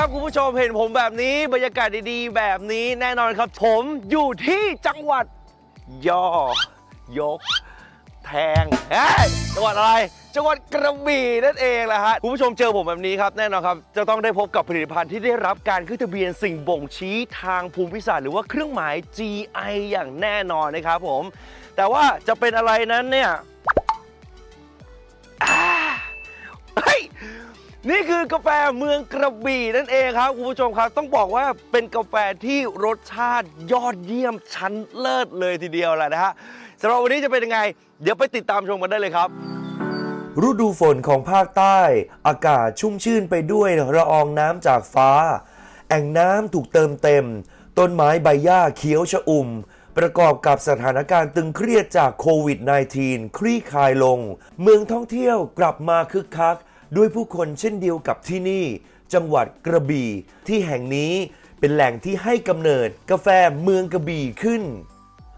ครับคุณผู้ชมเห็นผมแบบนี้บรรยากาศดีๆ แบบนี้แน่นอนครับผมอยู่ที่จังหวัดย่อยก แทงเอ้ยจังหวัดอะไร จังหวัดกระบี่นั่นเองแหละฮะคุณผู้ชมเจอผมแบบนี้ครับแน่นอนครับ จะต้องได้พบกับผลิตภัณฑ์ที่ได้รับการขึ้นทะเบียนสิ่งบ่งชี้ทางภูมิศาสตร์หรือว่าเครื่องหมาย GI อย่างแน่นอนนะครับผม แต่ว่าจะเป็นอะไรนั้นเนี่ยอ่าเฮ้ย นี่คือกาแฟเมืองกระบี่นั่นเองครับคุณผู้ชมครับ ต้องบอกว่าเป็นกาแฟที่รสชาติยอดเยี่ยมชั้นเลิศเลยทีเดียวแหละนะฮะสำหรับวันนี้จะเป็นยังไง เดี๋ยวไปติดตามชมกันได้เลยครับฤดูฝนของภาคใต้ อากาศชุ่มชื่นไปด้วยละอองน้ำจากฟ้า แอ่งน้ำถูกเติมเต็ม ต้นไม้ใบหญ้าเขียวชอุ่ม ประกอบกับสถานการณ์ตึงเครียดจากโควิด -19 คลี่คลายลง เมืองท่องเที่ยวกลับมาคึกคัก ด้วยผู้คนเช่นเดียวกับที่นี่ จังหวัดกระบี่ ที่แห่งนี้เป็นแหล่งที่ให้กำเนิดกาแฟเมืองกระบี่ขึ้น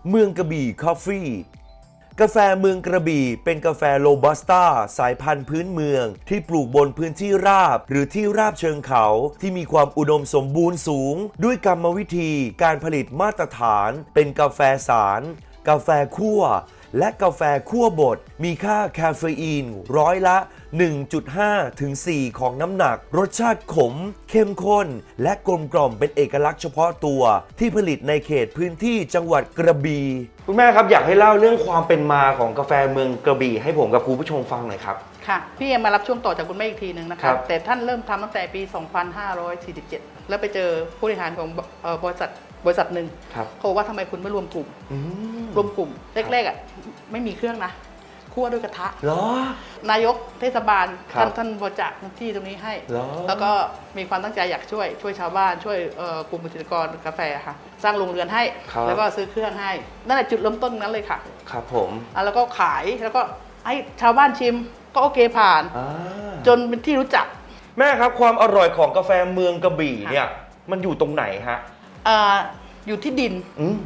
เมืองกระบี่คอฟฟี่กาแฟเมืองกระบี่เป็นกาแฟโรบัสต้าสายพันธุ์พื้นเมือง ที่ปลูกบนพื้นที่ราบ หรือที่ราบเชิงเขาที่มีความอุดมสมบูรณ์สูง ด้วยกรรมวิธีการผลิตมาตรฐาน เป็นกาแฟสาร กาแฟคั่ว และกาแฟคั่วบดมีค่าคาเฟอีนร้อยละ 1.5 ถึง 4 ของน้ำหนัก รสชาติขม เข้มข้น และกลมกล่อมเป็นเอกลักษณ์เฉพาะตัว ที่ผลิตในเขตพื้นที่จังหวัดกระบี่คุณแม่ครับอยากให้เล่าเรื่องความเป็นมาของกาแฟเมืองกระบี่ให้ผมกับคุณผู้ชมฟังหน่อยครับ ค่ะ พี่เอ็มมารับช่วงต่อจากคุณแม่อีกทีหนึ่งนะครัคะบ แต่ท่านเริ่มทำตั้งแต่ปี 2547 แล้วไปเจอผู้บริหารของเอ่อบริษัทบริษัทหนึ่งครับ เขาบอกว่าทำไมคุณไม่รวมกลุ่ม อืมรวม กลุ่มแรกๆอะไม่มีเครื่องนะคั่วด้วยกระทะเหรอ นายกเทศบาลครับท่านท่านบริจาคที่ตรงนี้ให้ เหรอ แล้วก็มีความตั้งใจอยากช่วย ช่วยชาวบ้านช่วยเอ่อกลุ่มเกษตรกรกาแฟค่ะ สร้างโรงเรือนให้ ครับ แล้วก็ซื้อเครื่องให้นั่นแหละจุดเริ่มต้นนั้นเลยค่ะครับผมอะแล้วก็ขายแล้วก็ให้ชาวบ้านชิมก็โอเคผ่าน อ่าจนเป็นที่รู้จัก แม่ครับความอร่อยของกาแฟเมืองกระบี่เนี่ย มันอยู่ตรงไหนฮะ เอ่ออยู่ที่ดินอืม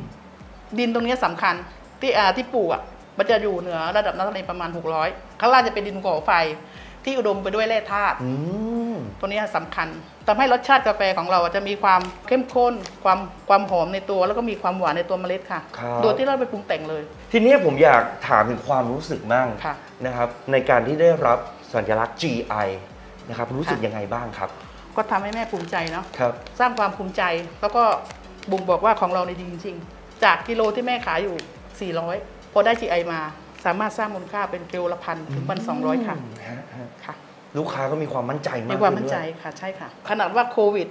ดินตรงนี้สำคัญที่อ่าที่ปลูกอะมันจะอยู่เหนือระดับน้ำทะเลประมาณ 600 ข้างล่างจะเป็นดินภูเขาไฟ ที่อุดมไปด้วยแร่ธาตุอืมตัวนี้สำคัญทำให้รสชาติกาแฟของเราอะจะมีความเข้มข้น ความความหอมในตัว แล้วก็มีความหวานในตัวเมล็ดค่ะครับโดยที่เราไปปรุงแต่งเลย ทีนี้ผมอยากถามถึงความรู้สึกมั่งค่ะนะครับ ในการที่ได้รับสัญลักษณ์ GI นะครับรู้สึกยังไงบ้างครับ ก็ทำให้แม่ภูมิใจเนาะครับสร้างความภูมิใจแล้วก็บ่งบอกว่าของเราในดีจริงๆ จากกิโลที่แม่ขายอยู่ 400 พอได้ GI มา สามารถสร้างมูลค่าเป็นกิโลละพันถึงพันสองร้อยค่ะฮะฮะค่ะลูกค้าก็มีความมั่นใจมากมีความขึ้มั่นด้ยใจค่ะใช่ค่ะ ขนาดว่าโควิด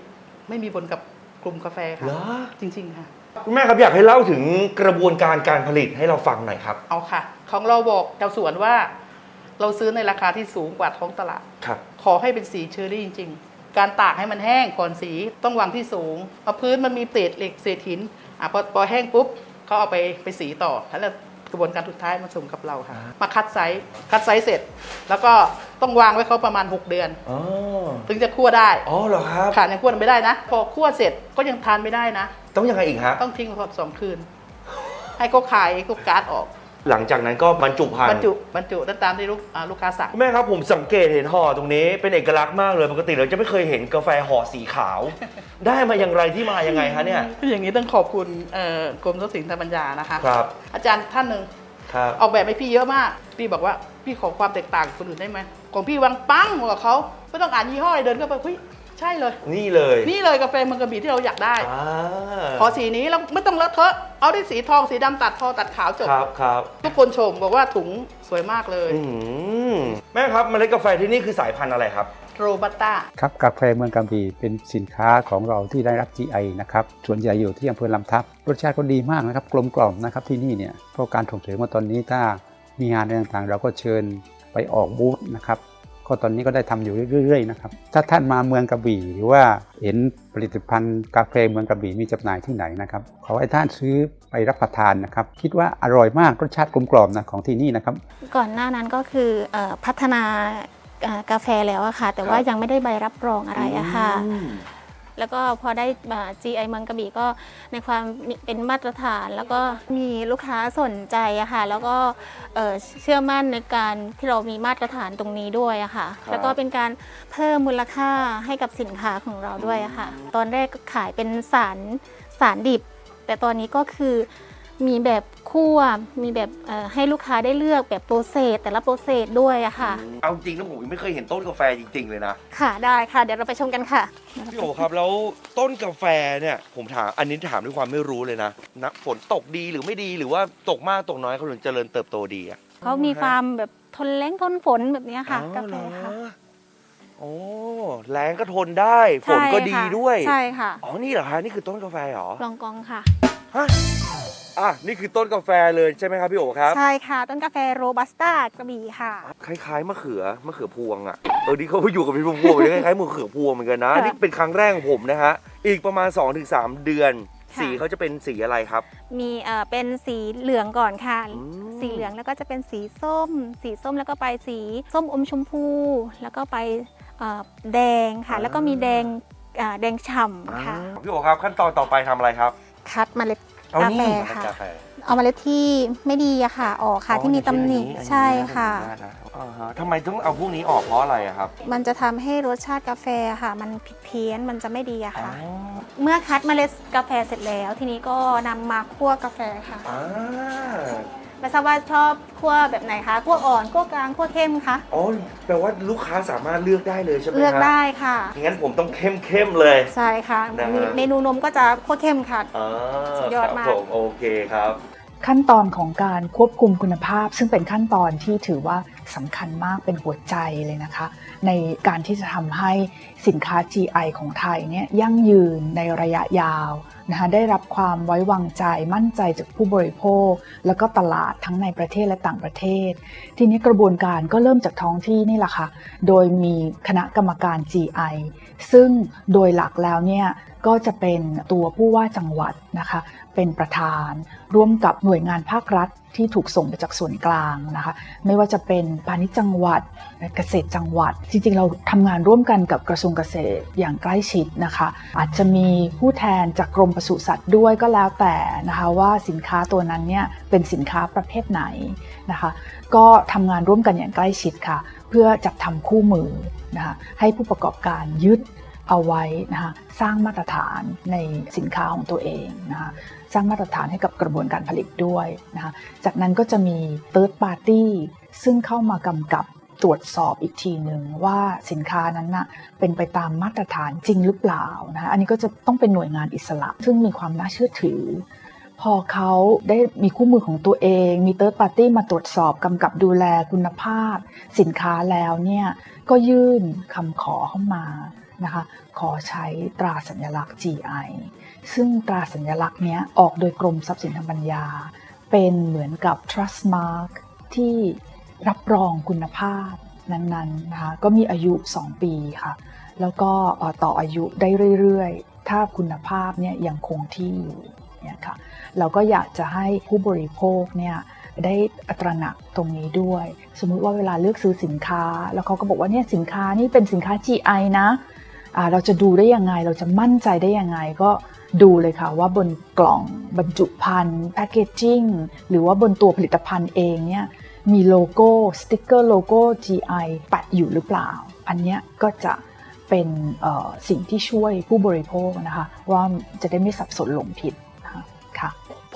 ไม่มีผลกับกลุ่มกาแฟค่ะเหรอจริง ๆ ค่ะ คุณแม่ครับอยากให้เล่าถึงกระบวนการการผลิตให้เราฟังหน่อยครับเอาค่ะ ของเราบอกชาวสวนว่า เราซื้อในราคาที่สูงกว่าท้องตลาด ครับ ขอให้เป็นสีเชอรี่จริง ๆ การตากให้มันแห้งก่อนสีต้องวางที่สูงเพราะพื้นมันมีเศษเหล็กเศษหิน อะพอพอแห้งปุ๊บเขาเอาไปไปสีต่อแล้วกระบวนการสุดท้ายมาส่งกับเราค่ะ มาคัดไซส์คัดไซส์เสร็จ แล้วก็ต้องวางไว้เขาประมาณ 6 เดือน อ๋อ ถึงจะคั่วได้ อ๋อเหรอครับ ขาดยังคั่วไม่ได้นะ พอคั่วเสร็จก็ยังทานไม่ได้นะ ต้องยังไงอีกฮะ ต้องทิ้งไว้ก่อนสองคืน ให้เขาขายก็การ์ดออก หลังจากนั้นก็บรรจุภัณฑ์บรรจุบรรจุตามที่ลูกอ่าลูกค้าสั่งแม่ครับผมสังเกตเห็นห่อตรงนี้เป็นเอกลักษณ์มากเลยปกติเราจะไม่เคยเห็นกาแฟห่อสีขาว ได้มาอย่างไรที่มายังไงฮะเนี่ยอย่างนี้ต้องขอบคุณเอ่อกรมทรัพย์สินทางปัญญานะคะ ครับอาจารย์ท่านหนึ่งครับ ออกแบบให้พี่เยอะมาก พี่บอกว่าพี่ขอความแตกต่างจากคนอื่นได้ไหมของพี่วางปังกว่าเขาไม่ต้องอ่านยี่ห้อเลยเดินเข้าไปเฮ้ย ใช่เลย นี่เลยนี่เลยกาแฟมังกรบีที่เราอยากได้ อ่าขอสีนี้แล้วไม่ต้องเลอะเทอะ เอาได้สีทองสีดำตัดทองตัดขาวจบ ครับครับทุกคนชมบอกว่าถุงสวยมากเลย อืมแม่ครับเมล็ดกาแฟที่นี่คือสายพันธุ์อะไรครับ โรบัสต้า ครับกาแฟเมืองกระบี่เป็นสินค้าของเราที่ได้รับ GI นะครับส่วนใหญ่อยู่ที่อำเภอลำทับรสชาติก็ดีมากนะครับกลมกล่อมนะครับที่นี่เนี่ยเพราะการส่งเสริมมาตอนนี้ถ้ามีงานอะไรต่างๆ เราก็เชิญไปออกบูธนะครับ ก็ตอนนี้ก็ได้ทำอยู่เรื่อยๆนะครับ ถ้าท่านมาเมืองกระบี่หรือว่าเห็นผลิตภัณฑ์กาแฟเมืองกระบี่มีจำหน่ายที่ไหนนะครับ ขอให้ท่านซื้อไปรับประทานนะครับ คิดว่าอร่อยมากรสชาติกลมกล่อมนะของที่นี่นะครับ ก่อนหน้านั้นก็คือเออพัฒนาเอ่อกาแฟแล้วอะค่ะ แต่ว่าครับยังไม่ได้ใบรับรองอะไรอะค่ะ แล้วก็พอได้มา GI เมืองกระบี่ก็ในความมีเป็นมาตรฐานแล้วก็มีลูกค้าสนใจอะค่ะ แล้วก็เอ่อเชื่อมั่นในการที่เรามีมาตรฐานตรงนี้ด้วยอะค่ะครับแล้วก็เป็นการเพิ่มมูลค่าให้กับสินค้าของเราด้วยอะค่ะ ตอนแรกก็ขายเป็นสารสารดิบ แต่ตอนนี้ก็คือ มีแบบคั่วมีแบบเอ่อให้ลูกค้าได้เลือกแบบโปรเซสแต่ละโปรเซสด้วยอะค่ะ เอาจริงนะผมยังไม่เคยเห็นต้นกาแฟจริง ๆ เลยนะ ค่ะได้ค่ะ เดี๋ยวเราไปชมกันค่ะพี่โอครับแล้วต้นกาแฟเนี่ยผมถามอันนี้ถามด้วยความไม่รู้เลยนะนะฝนตกดีหรือไม่ดีหรือว่าตกมากตกน้อยเขาถึงเจริญเติบโตดีอะเขามีฟาร์มแบบทนแล้งทนฝนแบบเนี้ยค่ะอ๋อกาแฟค่ะเหรอโอ้แรงก็ทนได้ฝนก็ดีด้วยใช่ค่ะอ๋อนี่เหรอคะนี่คือต้นกาแฟเหรอลองกองค่ะ ฮะอะนี่คือต้นกาแฟเลยใช่ไหมครับพี่โอครับ ใช่ค่ะ ต้นกาแฟโรบัสต้ากระบี่ค่ะ คล้ายๆมะเขือมะเขือพวงอะเออนี่เขาไปอยู่กับเป็นพวงๆเลยคล้ายๆมะเขือพวงเหมือนกันนะค่ะ นี่เป็นครั้งแรกของผมนะฮะอีกประมาณ 2-3 เดือนค่ะสีเขาจะเป็นสีอะไรครับ มีเอ่อเป็นสีเหลืองก่อนค่ะ อืม สีเหลืองแล้วก็จะเป็นสีส้ม สีส้มแล้วก็ไปสีส้มอมชมพู แล้วก็ไปเอ่อแดงค่ะ แล้วก็มีแดงอ่าแดงฉ่ำค่ะ พี่โอครับขั้นตอนต่อไปทำอะไรครับ คัดเมล็ดเอากานี่แฟมาค่ะ กาแฟเอาเมล็ดที่ไม่ดีอะค่ะ ออกค่ะที่มีตำหนิอ๋ออย่างเช่นอันนี้ใช่ค่ะ อันนี้นะอ่าฮะทำไมต้องเอาพวกนี้ออกเพราะอะไรอะครับมันจะทำให้รสชาติกาแฟค่ะ มันผิดเพี้ยนมันจะไม่ดีอะอ๋อค่ะเมื่อคัดเมล็ดกาแฟเสร็จแล้ว ทีนี้ก็นำมาคั่วกาแฟค่ะ อ่า ไม่ทราบว่าชอบคั่วแบบไหนคะคั่วอ่อนคั่วกลางคั่วเข้มคะอ๋อแปลว่าลูกค้าสามารถเลือกได้เลยใช่ไหมเลือกฮะได้ค่ะงั้นผมต้องเข้มเข้มๆเลย ใช่ค่ะ นะฮะมีเมนูนมก็จะคั่วเข้มค่ะ อ่าสุดยอดครับมากผมโอเคครับ ขั้นตอนของการควบคุมคุณภาพ ซึ่งเป็นขั้นตอนที่ถือว่าสำคัญมากเป็นหัวใจเลยนะคะ ในการที่จะทำให้สินค้า GI ของไทยเนี่ยยั่งยืนในระยะยาวนะคะได้รับความไว้วางใจมั่นใจจากผู้บริโภค แล้วก็ตลาดทั้งในประเทศและต่างประเทศ ทีนี้กระบวนการก็เริ่มจากท้องที่นี่แหละค่ะ โดยมีคณะกรรมการ GI ซึ่งโดยหลักแล้วเนี่ยก็จะเป็นตัวผู้ว่าจังหวัดนะคะ เป็นประธาน ร่วมกับหน่วยงานภาครัฐ ที่ถูกส่งไปจากส่วนกลางนะคะ ไม่ว่าจะเป็นพาณิชย์จังหวัดเกษตรจังหวัด จริงๆ เราทำงานร่วมกันกับกระทรวงเกษตรอย่างใกล้ชิดนะคะ อาจจะมีผู้แทนจากกรมปศุสัตว์ด้วยก็แล้วแต่นะคะว่าสินค้าตัวนั้นเนี่ยเป็นสินค้าประเภทไหนนะคะ ก็ทำงานร่วมกันอย่างใกล้ชิดค่ะ เพื่อจัดทำคู่มือนะคะให้ผู้ประกอบการยึด เอาไว้นะคะสร้างมาตรฐานในสินค้าของตัวเองนะคะสร้างมาตรฐานให้กับกระบวนการผลิตด้วยนะคะจากนั้นก็จะมี third party ซึ่งเข้ามากำกับตรวจสอบอีกทีหนึ่งว่าสินค้านั้นนะเป็นไปตามมาตรฐานจริงหรือเปล่านะคะอันนี้ก็จะต้องเป็นหน่วยงานอิสระ ซึ่งมีความน่าเชื่อถือ พอเขาได้มีคู่มือของตัวเอง มีเติร์ดปาร์ตี้มาตรวจสอบกำกับดูแลคุณภาพ สินค้าแล้วเนี่ยก็ยื่นคำขอเข้ามา นะคะขอใช้ตราสัญลักษณ์ GI ซึ่งตราสัญลักษณ์นี้ออกโดยกรมทรัพย์สินทางปัญญา เป็นเหมือนกับ trust mark ที่รับรองคุณภาพนั้นๆนะคะก็มีอายุ 2 ปีค่ะแล้วก็ต่ออายุได้เรื่อยๆ ถ้าคุณภาพเนี่ยยังคงที่อยู่เนี่ยค่ะเราก็อยากจะให้ผู้บริโภคเนี่ยได้ตระหนักตรงนี้ด้วย สมมุติว่าเวลาเลือกซื้อสินค้า แล้วเขาก็บอกว่าเนี่ยสินค้านี่เป็นสินค้า GI นะ เราจะดูได้ยังไง เราจะมั่นใจได้ยังไง ก็ดูเลยค่ะว่าบนกล่องบรรจุภัณฑ์แพคเกจจิ้งหรือว่าบนตัวผลิตภัณฑ์เองเนี่ยมีโลโก้สติ๊กเกอร์โลโก้ GI ปัดอยู่หรือเปล่า อันเนี้ยก็จะเป็นสิ่งที่ช่วยผู้บริโภคนะคะ ว่าจะได้ไม่สับสนหลงผิด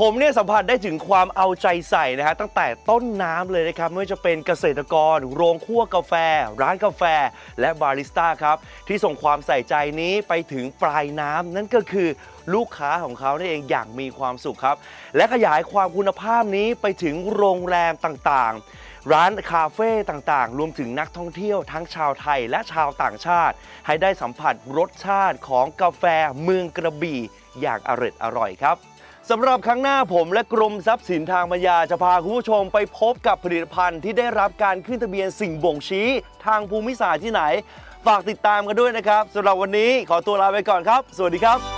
ผมเนี่ยสัมผัสได้ถึงความเอาใจใส่นะฮะตั้งแต่ต้นน้ำเลยนะครับไม่ว่าจะเป็นเกษตรกร โรงคั่วกาแฟ ร้านกาแฟ และบาริสต้าครับที่ส่งความใส่ใจนี้ไปถึงปลายน้ำนั่นก็คือลูกค้าของเขานั่นเองอย่างมีความสุขครับ และขยายความคุณภาพนี้ไปถึงโรงแรมต่างๆ ร้านคาเฟ่ต่างๆ รวมถึงนักท่องเที่ยวทั้งชาวไทยและชาวต่างชาติ ให้ได้สัมผัสรสชาติของกาแฟเมืองกระบี่อย่างอร่อยอร่อยครับ สำหรับครั้งหน้าผมและกรมทรัพย์สินทางปัญญาจะพาคุณผู้ชมไปพบกับผลิตภัณฑ์ที่ได้รับการขึ้นทะเบียนสิ่งบ่งชี้ ทางภูมิศาสตร์ที่ไหน ฝากติดตามกันด้วยนะครับสำหรับวันนี้ขอตัวลาไปก่อนครับ สวัสดีครับ